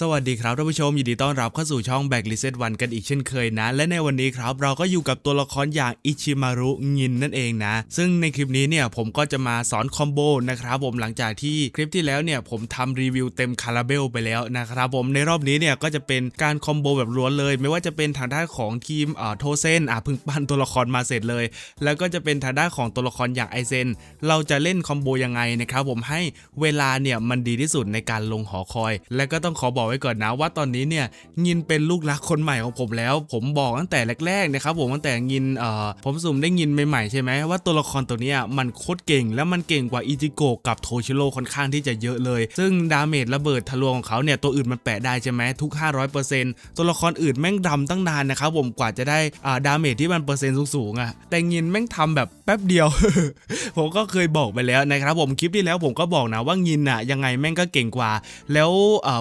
สวัสดีครับท่านผู้ชมยินดีต้อนรับเข้าสู่ช่องแบ็กลิเซตวันกันอีกเช่นเคยนะ และในวันนี้ครับเราก็อยู่กับตัวละครอย่างอิชิมารุงินนั่นเองนะ ซึ่งในคลิปนี้เนี่ยผมก็จะมาสอนคอมโบนะครับผมหลังจากที่คลิปที่แล้วเนี่ยผมทำรีวิวเต็มคาราเบลไปแล้วนะครับผมในรอบนี้เนี่ยก็จะเป็นการคอมโบแบบล้วนเลย ไม่ว่าจะเป็นทางด้านของทีมอ่าโทเซนอะพึ่งปั้นตัวละครมาเสร็จเลย แล้วก็จะเป็นทางด้านของตัวละครอย่างไอเซนเราจะเล่นคอมโบยังไงนะครับผมให้เวลาเนี่ยมันดีที่สุดในการลงหอคอย และก็ต้องขอบอกไว้ก่อนนะว่าตอนนี้เนี่ยงินเป็นลูกรักคนใหม่ของผมแล้ว ผมบอกตั้งแต่แรกๆนะครับผมตั้งแต่งินเอ่อผมสุ่มได้งินใหม่ๆใช่ไหมว่าตัวละครตัวนี้มันโคตรเก่ง แล้วมันเก่งกว่าอิจิโกะกับโทชิโร่ค่อนข้างที่จะเยอะเลย ซึ่งดาเมจระเบิดทะลวงของเขาเนี่ยตัวอื่นมันแปะได้ใช่ไหมทุก 500%ตัวละครอื่นแม่งดำตั้งนานนะครับผมกว่าจะได้อ่าดาเมจที่มันเปอร์เซ็นต์สูงๆอะแต่งินแม่งทำแบบ แป๊บเดียว ผมก็เคยบอกไปแล้วนะครับ ผมคลิปที่แล้วผมก็บอกนะว่างินอะยังไงแม่งก็เก่งกว่า แล้ว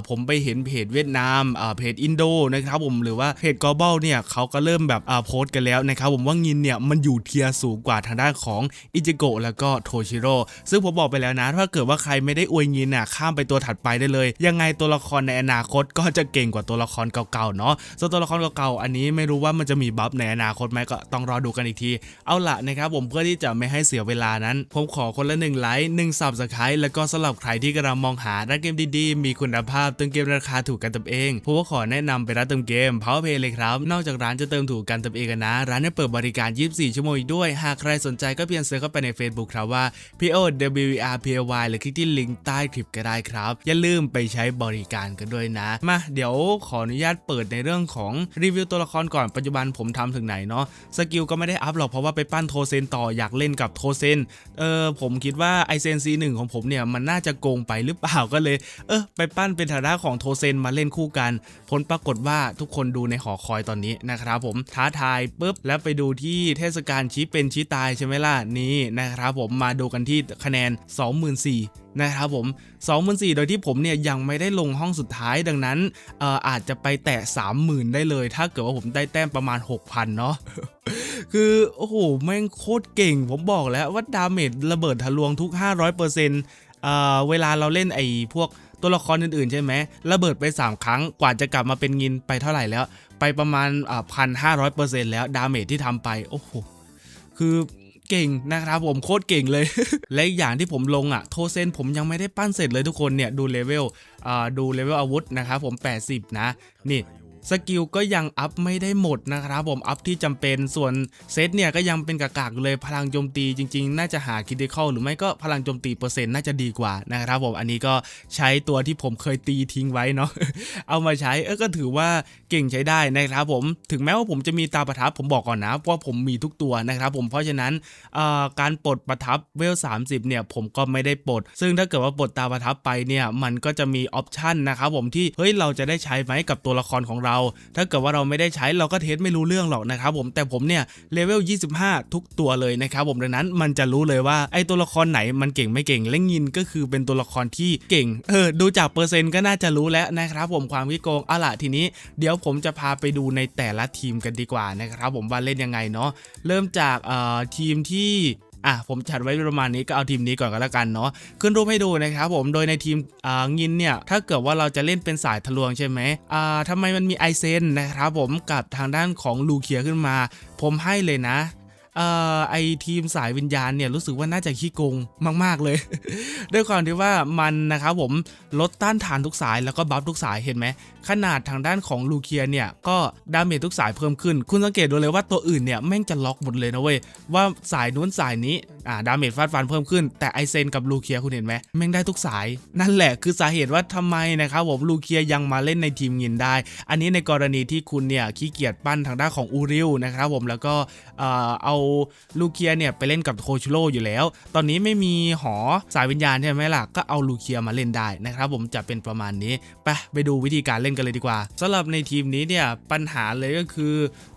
ผมไปเห็นเพจเวียดนามเพจอินโดนะครับผมหรือว่าเพจกอบอลเนี่ยเขาก็เริ่มแบบโพสต์กันแล้วนะครับผมว่างินเนี่ยมันอยู่เทียร์สูงกว่าทางด้านของอิจิโกะแล้วก็โทชิโร่ซึ่งผมบอกไปแล้วนะถ้าเกิดว่าใครไม่ได้อวยงินอะข้ามไปตัวถัดไปได้เลย ยังไงตัวละครในอนาคตก็จะเก่งกว่าตัวละครเก่าๆเนาะส่วนตัวละครเก่าๆอันนี้ไม่รู้ว่ามันจะมีบัฟในอนาคตไหมก็ต้องรอดูกันอีกที เอาละนะครับผมพื่อที่จะไม่ให้เสียเวลานั้น ผมขอคนละหนึ่งไลค์หนึ่งซับสไครต์แล้วก็สำหรับใครที่กำลังมองหาร้านเกมดีๆ มีคุณภาพเติมเกมราคาถูกกันติมเองผมก็ขอแนะนำไปร้านเติมเกม Powerplay เลยครับ นอกจากร้านจะเติมถูกกันติมเองกันนะ ร้านได้เปิดบริการ 24 ชั่วโมงอีกด้วย หากใครสนใจก็เพียงเซิร์ชเข้าไปใน Facebook ครับว่า P O W E R P A Y หรือคลิกที่ลิงก์ใต้คลิปก็ได้ครับ อย่าลืมไปใช้บริการกันด้วยนะ มาเดี๋ยวขออนุญาตเปิดในเรื่องของรีวิวตัวละครก่อนปัจจุบันผมทำถึงไหนเนาะสกิลก็ไม่ได้อัพหรอกเพราะว่าไปปั้นโทเซนต่ออยากเล่นกับโทเซนเออผมคิดว่าไอเซนซีหนึ่งของผมเนี่ยมันน่าจะโกงไปหรือเปล่าก็เลย เออไปปั้นเป็นฐานะของโทเซนมาเล่นคู่กัน ผลปรากฏว่าทุกคนดูในหอคอยตอนนี้นะครับผมท้าทายปุ๊บแล้วไปดูที่เทศกาลชี้เป็นชี้ตายใช่ไหมล่ะนี่นะครับผมมาดูกันที่คะแนน 24,000 นะครับผม24,000โดยที่ผมเนี่ยยังไม่ได้ลงห้องสุดท้ายดังนั้นอ่อาจจะไปแตะ 30,000 ได้เลย ถ้าเกิดว่าผมได้แต้มประมาณ 6,000 เนาะคือโอ้โหแม่งโคตรเก่ง ผมบอกแล้วว่าดาเมจระเบิดทะลวงทุก 500%เอ่อเวลาเราเล่นไอ้พวกตัวละครอื่นๆ ใช่ไหมระเบิดไป 3 ครั้งกว่าจะกลับมาเป็นงินไปเท่าไหร่แล้ว ไปประมาณพันห้าร้อยเปอร์เซ็นต์แล้วดาเมจที่ทำไป โอ้โห คือ เก่งนะครับผมโคตรเก่งเลย และอีกอย่างที่ผมลงอะ โทเซนผมยังไม่ได้ปั้นเสร็จเลยทุกคนเนี่ยดูเลเวลอ่าดูเลเวลอาวุธนะครับผม 80 นะ นี่ สกิลก็ยังอัพไม่ได้หมดนะครับผมอัพที่จำเป็นส่วนเซตเนี่ยก็ยังเป็นกากๆอยู่เลยพลังโจมตีจริง ๆ น่าจะหาคิด i ค a l หรือไม่ก็พลังโจมตีเปอร์เซ็นต์น่าจะดีกว่านะครับผมอันนี้ก็ใช้ตัวที่ผมเคยตีทิ้งไว้เนาะเอามาใช้เออก็ถือว่าเก่งใช้ได้นะครับผมถึงแม้ว่าผมจะมีตาประทับผมบอกก่อนนะว่าผมมีทุกตัวนะครับผมเพราะฉะนั้นการปลดประทับเวล30เนี่ยผมก็ไม่ได้ปลด ซึ่งถ้าเกิดว่าปลดตาประทับไปเนี่ยมันก็จะมีออปชันนะครับผมที่เฮ้ยเราจะได้ใช้ไหมกับตัวละครของเราถ้าเกิดว่าเราไม่ได้ใช้เราก็เทสไม่รู้เรื่องหรอกนะครับผมแต่ผมเนี่ยเลเวล 25 ทุกตัวเลยนะครับผมดังนั้นมันจะรู้เลยว่าไอ้ตัวละครไหนมันเก่งไม่เก่งและยินก็คือเป็นตัวละครที่เก่งเออดูจากเปอร์เซ็นต์ก็น่าจะรู้แล้วนะครับผมความวิโกงเอาล่ะทีนี้ เดี๋ยวผมจะพาไปดูในแต่ละทีมกันดีกว่านะครับผมว่าเล่นยังไงเนาะเริ่มจากเอ่อทีมที่ อะผมจัดไว้ประมาณนี้ก็เอาทีมนี้ก่อนก็แล้วกันเนาะขึ้นรูปให้ดูนะครับผมโดยในทีมอ่างินเนี่ยถ้าเกิดว่าเราจะเล่นเป็นสายทะลวงใช่ไหมอ่าทำไมมันมีไอเซนนะครับผมกับทางด้านของลูเคียขึ้นมา ผมให้เลยนะเอ่อไอทีมสายวิญญาณเนี่ยรู้สึกว่าน่าจะขี้โกงมาก ๆ เลย ด้วยความที่ว่ามันนะครับผมลดต้านทานทุกสายแล้วก็บัฟทุกสายเห็นไหม ขนาดทางด้านของลูเคียเนี่ยก็ดาเมจทุกสายเพิ่มขึ้น คุณสังเกตดูเลยว่าตัวอื่นเนี่ยแม่งจะล็อกหมดเลยนะเว้ยว่าสายนู้นสายนี้อ่าดาเมจฟาดฟันเพิ่มขึ้น แต่ไอเซนกับลูเคียคุณเห็นไหมแม่งได้ทุกสาย นั่นแหละคือสาเหตุว่าทำไมนะครับผมลูเคียยังมาเล่นในทีมยินได้ อันนี้ในกรณีที่คุณเนี่ยขี้เกียจปั้นทางด้านของอูริวนะครับผมแล้วก็เอ่อเอาลูเคียเนี่ยไปเล่นกับโคชูโร่อยู่แล้ว ตอนนี้ไม่มีหอสายวิญญาณใช่ไหมล่ะก็เอาลูเคียมาเล่นได้นะครับผมจะเป็นประมาณนี้ไปไปดูวิธีการเล่นกันเลยดีกว่าสำหรับในทีมนี้เนี่ยปัญหาเลยก็คือ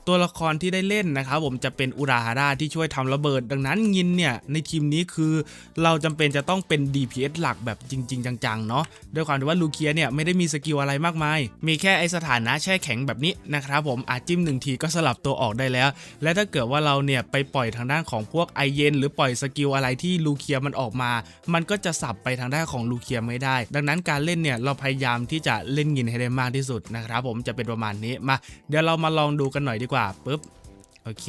ตัวละครที่ได้เล่นนะครับผมจะเป็นอุราฮาราที่ช่วยทำระเบิด ดังนั้นยินเนี่ยในทีมนี้คือเราจำเป็นจะต้องเป็น DPS หลักแบบจริง ๆ จังๆเนาะด้วยความที่ว่าลูเคียเนี่ยไม่ได้มีสกิลอะไรมากมาย มีแค่ไอสถานะแช่แข็งแบบนี้นะครับผมอาจจิ้มหนึ่งทีก็สลับตัวออกได้แล้ว และถ้าเกิดว่าเราเนี่ยไปปล่อยทางด้านของพวกไอเย็นหรือปล่อยสกิลอะไรที่ลูเคียมันออกมา มันก็จะสับไปทางด้านของลูเคียไม่ได้ ดังนั้นการเล่นเนี่ยเราพยายามที่จะเล่นยินให้ได้มากที่สุดนะครับผมจะเป็นประมาณนี้มา เดี๋ยวเรามาลองดูกันหน่อยดีกว่าปุ๊บโอเค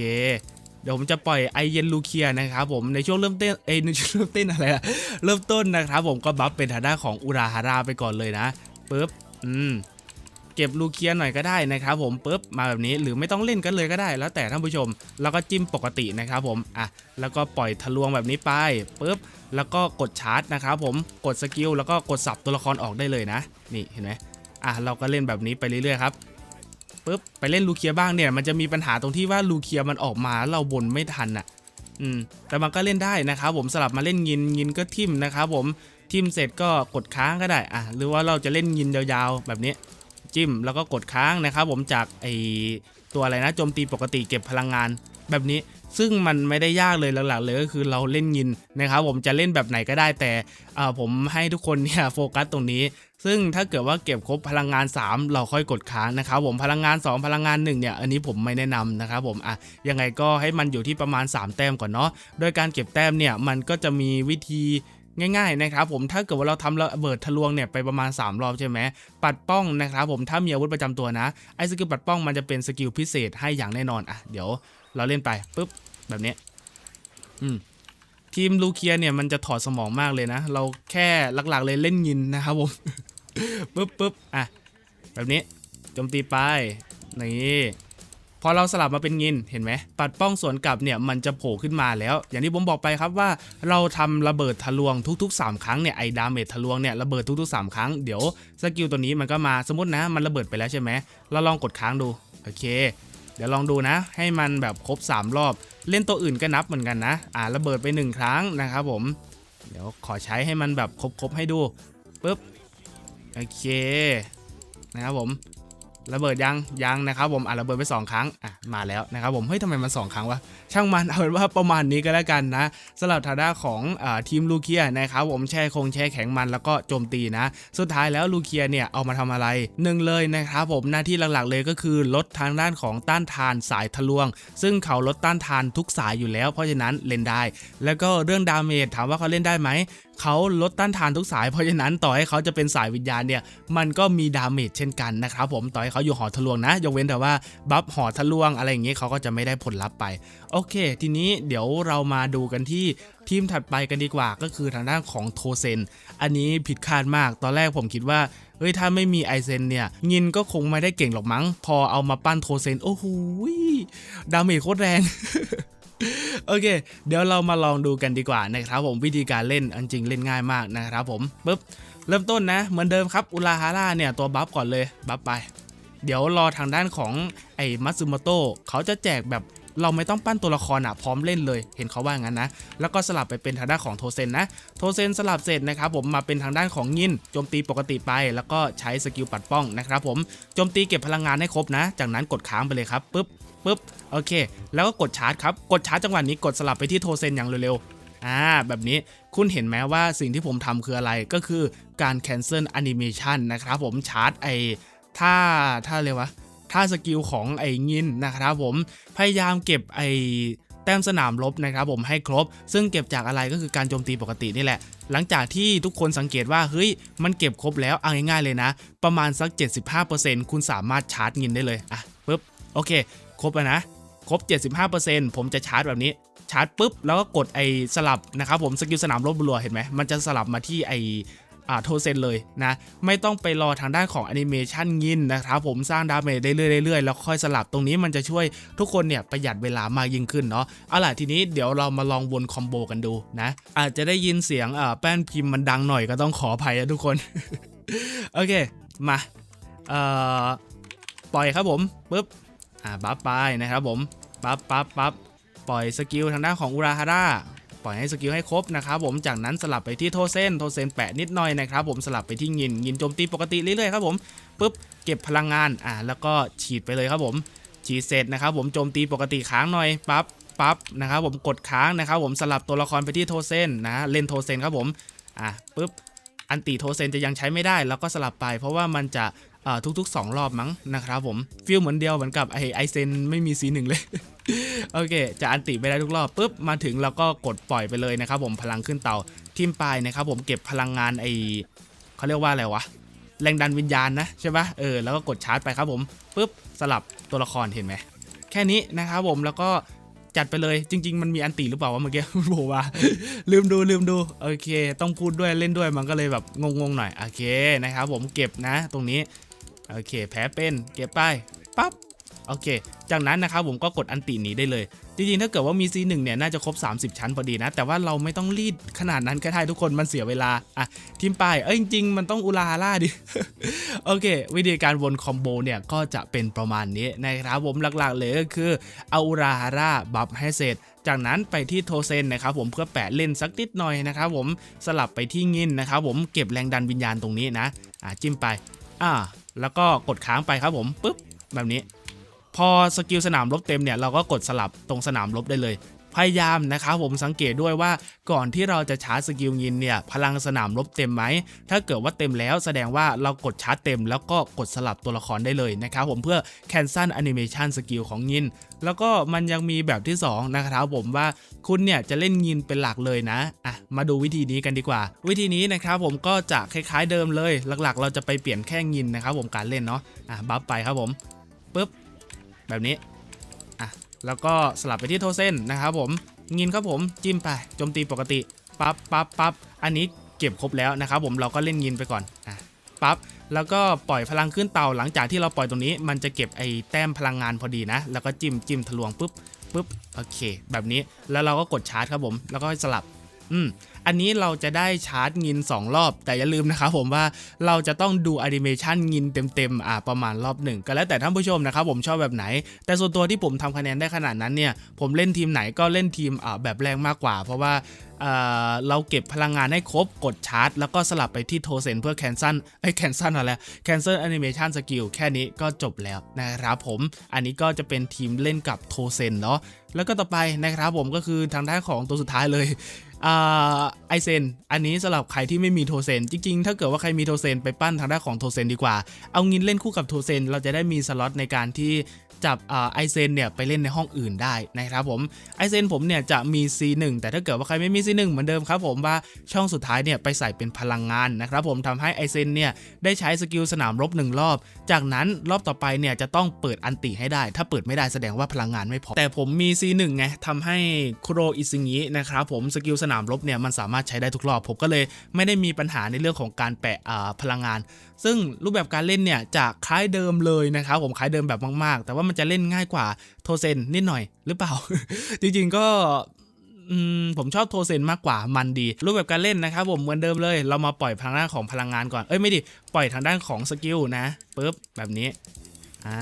เดี๋ยวผมจะปล่อยไอเย็นลูเคียนะครับผมในช่วงเริ่มเต้นเอ้ในช่วงเริ่มเต้นอะไรอะเริ่มต้นนะครับผมก็บัฟเป็นทางด้านของอุราฮาราไปก่อนเลยนะปุ๊บอืมเก็บลูเคียหน่อยก็ได้นะครับผมปุ๊บมาแบบนี้หรือไม่ต้องเล่นกันเลยก็ได้ แล้วแต่ท่านผู้ชม แล้วก็จิ้มปกตินะครับผมอะแล้วก็ปล่อยทะลวงแบบนี้ไปปุ๊บแล้วก็กดชาร์จนะครับผมกดสกิลแล้วก็กดสับตัวละครออกได้เลยนะ นี่เห็นไหมอะเราก็เล่นแบบนี้ไปเรื่อยๆครับ ปุ๊บไปเล่นลูเคียบ้างเนี่ยมันจะมีปัญหาตรงที่ว่าลูเคียมันออกมาแล้วเราบนไม่ทันอะอืมแต่มันก็เล่นได้นะครับผมสลับมาเล่นยินยินก็ทิมนะครับผมทิมเสร็จก็กดค้างก็ได้อะหรือว่าเราจะเล่นยินยาวๆ แบบนี้จิ้มแล้วก็กดค้างนะครับผมจากไอตัวอะไรนะโจมตีปกติเก็บพลังงานแบบนี้ ซึ่งมันไม่ได้ยากเลยหลักๆ เลยก็คือเราเล่นยินนะครับผมจะเล่นแบบไหนก็ได้แต่ผมให้ทุกคนเนี่ยโฟกัสตรงนี้ ซึ่งถ้าเกิดว่าเก็บครบพลังงาน 3 เราค่อยกดค้างนะครับผมพลังงาน 2 พลังงาน1เนี่ยอันนี้ผมไม่แนะนำนะครับผมอะยังไงก็ให้มันอยู่ที่ประมาณ 3 แต้มก่อนเนาะโดยการเก็บแต้มเนี่ยมันก็จะมีวิธีง่ายๆนะครับผมถ้าเกิดว่าเราทำระเบิดทะลวงเนี่ยไปประมาณ 3 รอบใช่ไหมปัดป้องนะครับผมถ้ามีอาวุธประจำตัวนะไอ้สกิลปัดป้องมันจะเป็นสกิลพิเศษให้อย่างแน่นอนอะเดี๋ยว เราเล่นไปปุ๊บแบบนี้อืมทีมลูเคียเนี่ยมันจะถอดสมองมากเลยนะ เราแค่หลักๆเลยเล่นยินนะครับผมปึ๊บปึ๊บอะแบบนี้โจมตีไปนี่พอเราสลับมาเป็นยินเห็นไหมปัดป้องสวนกลับเนี่ยมันจะโผล่ขึ้นมาแล้ว อย่างที่ผมบอกไปครับว่าเราทำระเบิดทะลวงทุก ๆ 3 ครั้งเนี่ยไอ้ดาเมจทะลวงเนี่ยระเบิดทุก ๆ 3 ครั้งเดี๋ยวสกิลตัวนี้มันก็มาสมมตินะมันระเบิดไปแล้วใช่ไหมเราลองกดค้างดูโอเค เดี๋ยวลองดูนะ ให้มันแบบครบ 3 รอบ เล่นตัวอื่นก็นับเหมือนกันนะ อ่าระเบิดไป 1 ครั้งนะครับผม เดี๋ยวขอใช้ให้มันแบบครบๆให้ดูปึ๊บโอเคนะครับผม ระเบิดยังยังนะครับผมอะระเบิดไป 2 ครั้งอะมาแล้วนะครับผมเฮ้ยทำไมมัน 2 ครั้งวะช่างมันเอาเป็นว่าประมาณนี้ก็แล้วกันนะสำหรับทางด้านของอทีมลูเคียนะครับผมแช่คงแช่แข็งมันแล้วก็โจมตีนะ สุดท้ายแล้วลูเคียเนี่ยเอามาทำอะไรหนึ่งเลยนะครับผมหน้าที่หลักๆเลยก็คือลดทางด้านของต้านทานสายทะลวง ซึ่งเขาลดต้านทานทุกสายอยู่แล้ว เพราะฉะนั้นเล่นได้ แล้วก็เรื่องดาเมจถามว่าเขาเล่นได้ไหมเขาลดต้านทานทุกสายเพราะฉะนั้นต่อให้เขาจะเป็นสายวิญญาณเนี่ยมันก็มีดาเมจเช่นกันนะครับผมต่อให้เขาอยู่หอทะลวงนะยกเว้นแต่ว่าบัฟหอทะลวงอะไรอย่างเงี้ยเขาก็จะไม่ได้ผลลัพธ์ไป โอเค ทีนี้เดี๋ยวเรามาดูกันที่ทีมถัดไปกันดีกว่าก็คือทางด้านของโทเซน อันนี้ผิดคาดมากตอนแรกผมคิดว่าเฮ้ยถ้าไม่มีไอเซนเนี่ยยินก็คงไม่ได้เก่งหรอกมั้ง พอเอามาปั้นโทเซน โอ้โหดาเมจโคตรแรงโอเค เดี๋ยวเรามาลองดูกันดีกว่านะครับผมวิธีการเล่นอันจริงเล่นง่ายมากนะครับผมปุ๊บเริ่มต้นนะ เหมือนเดิมครับอุลาฮาร่าเนี่ยตัวบัฟก่อนเลยบัฟไป เดี๋ยวรอทางด้านของไอ้มัตสึโมโตะเขาจะแจกแบบเราไม่ต้องปั้นตัวละครอะพร้อมเล่นเลย เห็นเขาว่างั้นนะ แล้วก็สลับไปเป็นทางด้านของโทเซนนะ โทเซนสลับเสร็จนะครับผมมาเป็นทางด้านของยินโจมตีปกติไป แล้วก็ใช้สกิลปัดป้องนะครับผมโจมตีเก็บพลังงานให้ครบนะ จากนั้นกดค้างไปเลยครับปุ๊บปุ๊บโอเค แล้วก็กดชาร์จครับ กดชาร์จจังหวะนี้กดสลับไปที่โทเซนอย่างเร็วๆอ่าแบบนี้คุณเห็นไหมว่าสิ่งที่ผมทำคืออะไรก็คือการ cancel animation นะครับผมชาร์จไอ ถ้าถ้าเรียว่าถ้าสกิลของไอ้งินนะครับผมพยายามเก็บไอ้แต้มสนามรบนะครับผมให้ครบ ซึ่งเก็บจากอะไรก็คือการโจมตีปกตินี่แหละ หลังจากที่ทุกคนสังเกตว่าเฮ้ยมันเก็บครบแล้วเอาง่ายๆเลยนะ ประมาณสัก 75%คุณสามารถชาร์จเงินได้เลยอะปุ๊บโอเค ครบแล้วนะ ครบ 75%ผมจะชาร์จแบบนี้ชาร์จปุ๊บแล้วก็กดไอ้สลับนะครับผมสกิลสนามรบรัวเห็นไหมมันจะสลับมาที่ไอ้ โทเซนเลยนะไม่ต้องไปรอทางด้านของแอนิเมชันยินนะครับผมสร้างดาเมจได้เรื่อยๆแล้วค่อยสลับตรงนี้มันจะช่วยทุกคนเนี่ยประหยัดเวลามากยิ่งขึ้นเนาะเอาล่ะทีนี้เดี๋ยวเรามาลองวนคอมโบกันดูนะอาจจะได้ยินเสียงอ่าแป้นพิมพ์มันดังหน่อยก็ต้องขออภัยนะทุกคน โอเคมาเอ่อปล่อยครับผมปุ๊บอ่าบัฟไปนะครับผมปั๊บปั๊บปั๊บปล่อยสกิลทางด้านของอุราฮาร่า ล่อยให้สกิลให้ครบนะครับผมจากนั้นสลับไปที่โทเซนโทเซนแปะนิดหน่อยนะครับผมสลับไปที่ยินยินโจมตีปกติเรื่อยๆครับผมปุ๊บเก็บพลังงานอ่าแล้วก็ฉีดไปเลยครับผมฉีดเสร็จนะครับผมโจมตีปกติค้างหน่อยปั๊บปั๊บนะครับผมกดค้างนะครับผมสลับตัวละครไปที่โทเซนนะเล่นโทเซนครับผมอะปุ๊บอันติโทเซนจะยังใช้ไม่ได้ แล้วก็สลับไป เพราะว่ามันจะทุกๆ 2 รอบมั้งนะครับผมฟิลเหมือนเดียวเหมือนกับไอไอเซนไม่มีซีหนึ่งเลย โอเค จะอันติไปได้ทุกรอบปุ๊บมาถึงแล้วก็กดปล่อยไปเลยนะครับผมพลังขึ้นเตาทิมปลายนะครับผมเก็บพลังงานไอเขาเรียกว่าอะไรวะแรงดันวิญญาณนะใช่ปะเออแล้วก็กดชาร์จไปครับผมปุ๊บสลับตัวละครเห็นไหมแค่นี้นะครับผมแล้วก็จัดไปเลยจริง ๆ มันมีอันติหรือเปล่าวะเมื่อกี้บอกว่า ลืมดูลืมดูโอเค ต้องพูดด้วยเล่นด้วยมันก็เลยแบบงงๆหน่อยโอเคนะครับผมเก็บนะ ตรงนี้โอเค แพ้เป็นเก็บไปปั๊บ โอเค จากนั้นนะครับผมก็กดอันติหนีได้เลย จริงๆ ถ้าเกิดว่ามี C1 เนี่ยน่าจะครบ 30 ชั้นพอดีนะ แต่ว่าเราไม่ต้องรีดขนาดนั้นก็ได้ทุกคนมันเสียเวลา อะทีมไปเอ้ยจริงๆ มันต้องอุลาฮาร่าดิ โอเค วิธีการวนคอมโบเนี่ยก็จะเป็นประมาณนี้นะครับผมหลักๆเลยก็คือเอาอุลาฮาร่าบัฟให้เสร็จจากนั้นไปที่โทเซนนะครับผมเพื่อแปะเล่นสักนิดหน่อยนะครับผมสลับไปที่งินนะครับผมเก็บแรงดันวิญญาณตรงนี้นะอะจิ้มไปอ่าแล้วก็กดค้างไปครับผมปุ๊บแบบนี้ พอสกิลสนามรบเต็มเนี่ยเราก็กดสลับตรงสนามรบได้เลยพยายามนะครับผมสังเกตด้วยว่าก่อนที่เราจะชาร์จสกิลยินเนี่ยพลังสนามรบเต็มไหม ถ้าเกิดว่าเต็มแล้วแสดงว่าเรากดชาร์จเต็ม แล้วก็กดสลับตัวละครได้เลยนะครับผมเพื่อ cancel animation สกิลของยิน แล้วก็มันยังมีแบบที่ 2 นะครับผมว่าคุณเนี่ยจะเล่นยินเป็นหลักเลยนะอะมาดูวิธีนี้กันดีกว่า วิธีนี้นะครับผมก็จะคล้ายๆเดิมเลยหลักๆ เราจะไปเปลี่ยนแค่ยินนะครับผมการเล่นเนาะอะบัฟไปครับผมปึ๊บ แบบนี้อะแล้วก็สลับไปที่โทเซนนะครับผมงินครับผมจิ้มไปโจมตีปกติปั๊บปั๊บปั๊บอันนี้เก็บครบแล้วนะครับผมเราก็เล่นงินไปก่อนอะปั๊บแล้วก็ปล่อยพลังขึ้นเตาหลังจากที่เราปล่อยตรงนี้ มันจะเก็บไอ้แต้มพลังงานพอดีนะ แล้วก็จิ้มจิ้มทะลวงปุ๊บปุ๊บโอเค แบบนี้แล้วเราก็กดชาร์จครับผม แล้วก็สลับ อืม อันนี้เราจะได้ชาร์จงิน 2 รอบ แต่อย่าลืมนะครับผมว่าเราจะต้องดูแอนิเมชันงินเต็มๆอ่าประมาณรอบหนึ่งก็แล้วแต่ท่านผู้ชมนะครับผมชอบแบบไหน แต่ส่วนตัวที่ผมทำคะแนนได้ขนาดนั้นเนี่ยผมเล่นทีมไหนก็เล่นทีมอ่าแบบแรงมากกว่า เพราะว่าเราเก็บพลังงานให้ครบกดชาร์จ แล้วก็สลับไปที่โทเซนเพื่อแคนซัลไอ้แคนซัลอะไรแคนเซิลแอนิเมชันสกิลแค่นี้ก็จบแล้วนะครับผมอันนี้ก็จะเป็นทีมเล่นกับโทเซนเนาะแล้วก็ต่อไปนะครับผมก็คือทางด้านของตัวสุดท้ายเลย ไอเซน อันนี้สำหรับใครที่ไม่มีโทเซน จริงๆ ถ้าเกิดว่าใครมีโทเซนไปปั้นทางด้านของโทเซนดีกว่า เอางินเล่นคู่กับโทเซน เราจะได้มีสล็อตในการที่ จับไอเซนเนี่ยไปเล่นในห้องอื่นได้นะครับผมไอเซนผมเนี่ยจะมี C1 แต่ถ้าเกิดว่าใครไม่มี C1 เหมือนเดิมครับผมว่าช่องสุดท้ายเนี่ยไปใส่เป็นพลังงานนะครับผมทำให้ไอเซนเนี่ยได้ใช้สกิลสนามรบหนึ่งรอบ จากนั้นรอบต่อไปเนี่ยจะต้องเปิดอันติให้ได้ ถ้าเปิดไม่ได้แสดงว่าพลังงานไม่พอ แต่ผมมี C1 ไงทำให้โครอิซึงินะครับผมสกิลสนามรบเนี่ยมันสามารถใช้ได้ทุกรอบ ผมก็เลยไม่ได้มีปัญหาในเรื่องของการแปะพลังงาน ซึ่งรูปแบบการเล่นเนี่ยจะคล้ายเดิมเลยนะครับผมคล้ายเดิมแบบมาก ๆ แต่ว่ามันจะเล่นง่ายกว่าโทเซนนิดหน่อยหรือเปล่า จริงๆก็ผมชอบโทเซนมากกว่ามันดี รูปแบบการเล่นนะครับผมเหมือนเดิมเลย เรามาปล่อยทางด้านของพลังงานก่อน เอ้ยไม่ดิปล่อยทางด้านของสกิลนะปุ๊บแบบนี้อ่า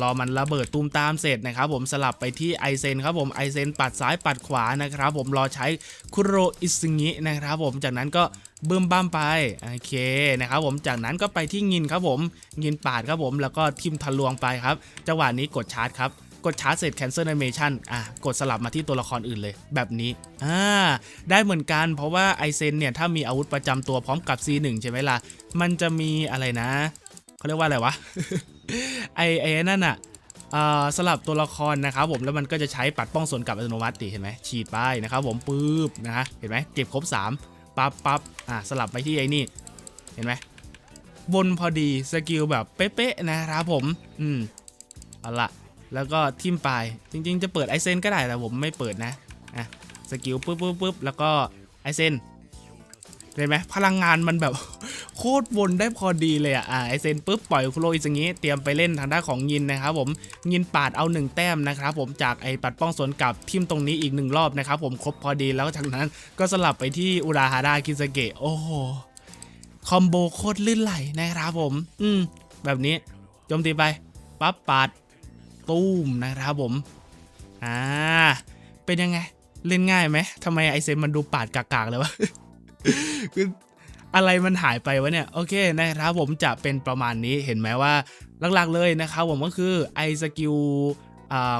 รอมันระเบิดตูมตามเสร็จนะครับผมสลับไปที่ไอเซนครับผมไอเซนปัดซ้ายปัดขวานะครับผมรอใช้คุโรอิซึงินะครับผมจากนั้นก็ บึ้มบ้ามไปโอเคนะครับผมจากนั้นก็ไปที่งินครับผมงินปาดครับผมแล้วก็ทิมทะลวงไปครับจังหวะนี้กดชาร์จครับกดชาร์จเสร็จ cancel animation อะ กดสลับมาที่ตัวละครอื่นเลย แบบนี้ อ่า ได้เหมือนกัน เพราะว่าไอเซนเนี่ย ถ้ามีอาวุธประจำตัวพร้อมกับ C1 ใช่ไหมล่ะ มันจะมีอะไรนะ เขาเรียกว่าอะไรวะ ไอไอนั่นอะอ่าสลับตัวละครนะครับผมแล้วมันก็จะใช้ปัดป้องส่วนกลับอัตโนมัติเห็นไหมฉีดไปนะครับผมปึ๊บนะฮะเห็นไหมเก็บครบ 3 ปั๊บปั๊บอ่าสลับไปที่ไอ้นี่ เห็นไหมบนพอดีสกิลแบบเป๊ะๆนะครับผม อืมเอาละแล้วก็ทิมปลายจริง ๆ จะเปิดไอเซนก็ได้แต่ผมไม่เปิดนะอะสกิลปุ๊บปุ๊บปุ๊บแล้วก็ไอเซน ห็นไหมพลังงานมันแบบโคตรวนได้พอดีเลยอะไอเซนปุ๊บปล่อยคุโรอิสงี้เตรียมไปเล่นทางด้านของยินนะครับผมยินปาดเอาหนึ่งแต้มนะครับผมจากไอปัดป้องสวนกลับทิมตรงนี้อีกหนึ่งรอบนะครับผมครบพอดีแล้วจากนั้นก็สลับไปที่อุราฮาดาคิสเกะโอ้โหคอมโบโคตรลื่นไหลนะครับผม อืม แบบนี้โจมตีไปปั๊บปาดตู้มนะครับผม อ่า เป็นยังไง เล่นง่ายไหมทำไมไอเซนมันดูปาดกากๆเลยวะ คืออะไรมันหายไปวะเนี่ย โอเคนะครับผมจะเป็นประมาณนี้เห็นไหมว่าหลักๆเลยนะครับผมก็คือไอสกิล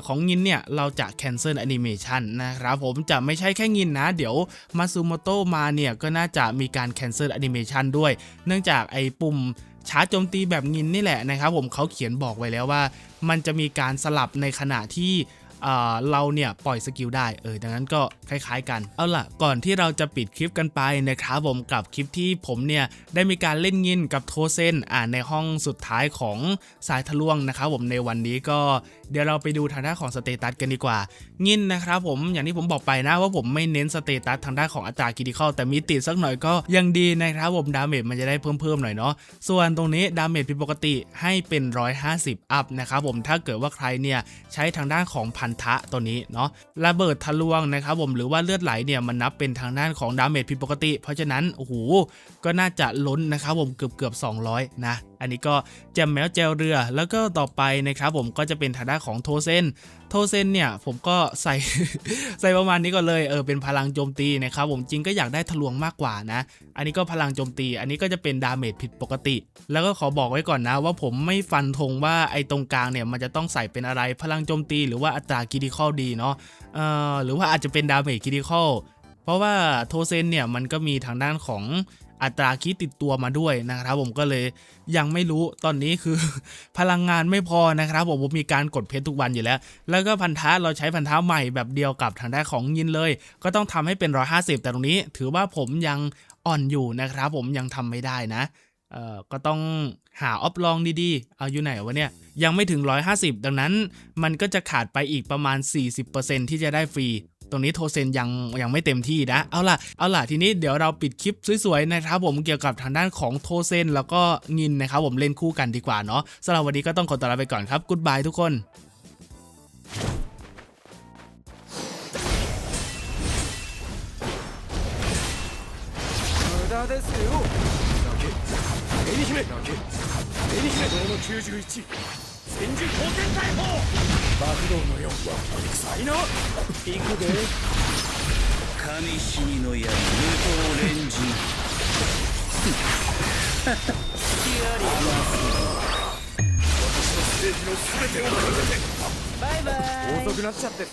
ของงินเนี่ยเราจะ cancel animation นะครับผมจะไม่ใช่แค่งินนะ เดี๋ยวมาซูโมโตมาเนี่ยก็น่าจะมีการ cancel animation ด้วย เนื่องจากไอปุ่มชาร์จโจมตีแบบงินนี่แหละนะครับผมเขาเขียนบอกไว้แล้วว่า มันจะมีการสลับในขณะที่ เราเนี่ยปล่อยสกิลได้เออดังนั้นก็คล้ายๆ กันเอาล่ะก่อนที่เราจะปิดคลิปกันไปนะครับผมกับคลิปที่ผมเนี่ยได้มีการเล่นยินกับโทเซนอ่าในห้องสุดท้ายของสายทะลวงนะครับผมในวันนี้ก็ เดี๋ยวเราไปดูทางด้านของสเตตัสกันดีกว่ายินนะครับผมอย่างที่ผมบอกไปนะว่าผมไม่เน้นสเตตัสทางด้านของอัตราคิดิคอลแต่มีติดสักหน่อยก็ยังดีนะครับผมดาเมจมันจะได้เพิ่มๆหน่อยเนาะส่วนตรงนี้ดาเมจผิดปกติให้เป็น 150 อัพนะครับผมถ้าเกิดว่าใครเนี่ยใช้ทางด้านของพันธะตัวนี้เนาะระเบิดทะลวงนะครับผมหรือว่าเลือดไหลเนี่ยมันนับเป็นทางด้านของดาเมจผิดปกติ เพราะฉะนั้นโอ้โหก็น่าจะล้นนะครับผมเกือบเกือบ200 นะ อันนี้ก็แจมแมวแจวเรือ แล้วก็ต่อไปนะครับผมก็จะเป็นทางด้านของโทเซนโทเซนเนี่ยผมก็ใส่ใส่ประมาณนี้ก่อนเลยเออเป็นพลังโจมตีนะครับผมจริงก็อยากได้ทะลวงมากกว่านะ อันนี้ก็พลังโจมตี อันนี้ก็จะเป็นดาเมจผิดปกติ แล้วก็ขอบอกไว้ก่อนนะว่าผมไม่ฟันธงว่าไอ้ตรงกลางเนี่ยมันจะต้องใส่เป็นอะไรพลังโจมตี หรือว่าอัตราคิดิคอลดีเนาะเอ่อหรือว่าอาจจะเป็นดาเมจคิดิคอลเพราะว่าโทเซนเนี่ยมันก็มีทางด้านของ อัตราคิดติดตัวมาด้วยนะครับ ผมก็เลยยังไม่รู้ตอนนี้คือ พลังงานไม่พอนะครับ ผมผมมีการกดเพชรทุกวันอยู่แล้ว แล้วก็พันธะเราใช้พันธะใหม่แบบเดียวกับทางด้านของยินเลย ก็ต้องทำให้เป็น 150 แต่ตรงนี้ ถือว่าผมยังอ่อนอยู่นะครับ ผมยังทำไม่ได้นะเอ่อก็ต้องหาออฟลองดีๆ เอาอยู่ไหนวะเนี่ย ยังไม่ถึง 150 ดังนั้น มันก็จะขาดไปอีกประมาณ 40%ที่จะได้ฟรี ตรงนี้โทเซนยังยังไม่เต็มที่นะ เอาล่ะ เอาล่ะ ทีนี้เดี๋ยวเราปิดคลิปสวยๆ นะครับผมเกี่ยวกับทางด้านของโทเซนแล้วก็งินนะครับผมเล่นคู่กันดีกว่าเนาะสำหรับวันนี้ก็ต้องขอตัวลาไปก่อนครับกู๊ดบายทุกคน 無駄ですよ紅姫紅姫堂の91 千住光天大砲爆道の4は才能行くで神死にの矢無刀連陣私のステージの全てをかけてバイバイ。遅くなっちゃって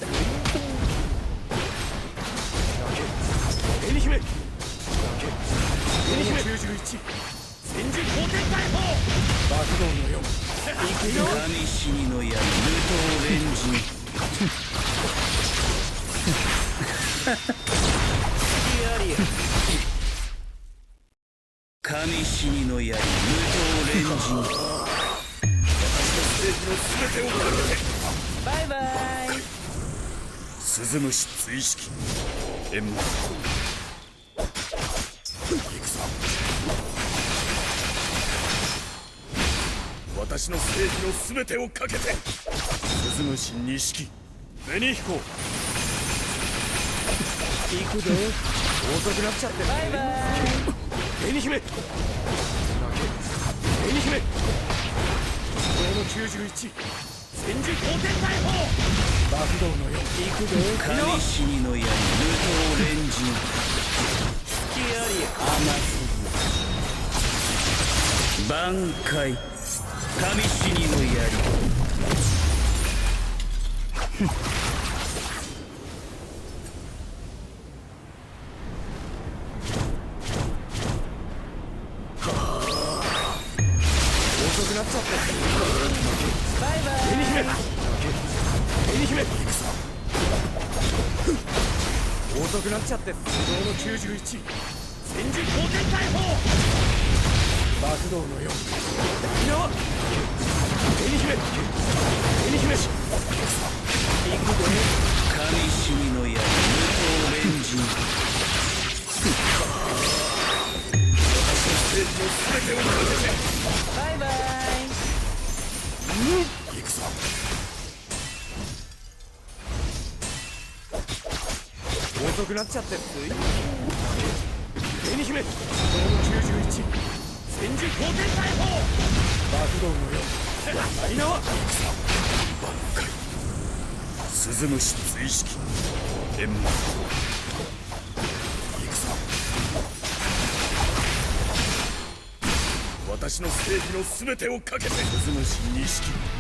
紅姫紅姫91千住光天大砲。爆道の4行くよ神死にの矢無刀連陣神死にの矢無刀連陣ステージの全てをかけて。バイバイ。鈴虫追式閻魔私のステージの全てをかけて鈴虫錦紅彦行くで遅くなっちゃってバイバイ。紅姫紅姫堂の91千住光天大砲。爆道の4行くで神死にの矢無刀連陣隙あり挽回神死にの槍遅くなっちゃってバイバイ紅姫紅姫行くぞ遅くなっちゃって不動の91千住光天大砲爆道の4沖縄紅姫紅姫行くで神死にの矢無刀連陣ステージの全てをかけてバイバイ。行くぞ遅くなっちゃってつい紅姫堂の91戦時後転大砲爆動無用マイナは挽回鈴虫追式天幕戦私の正義の全てをかけて鈴虫錦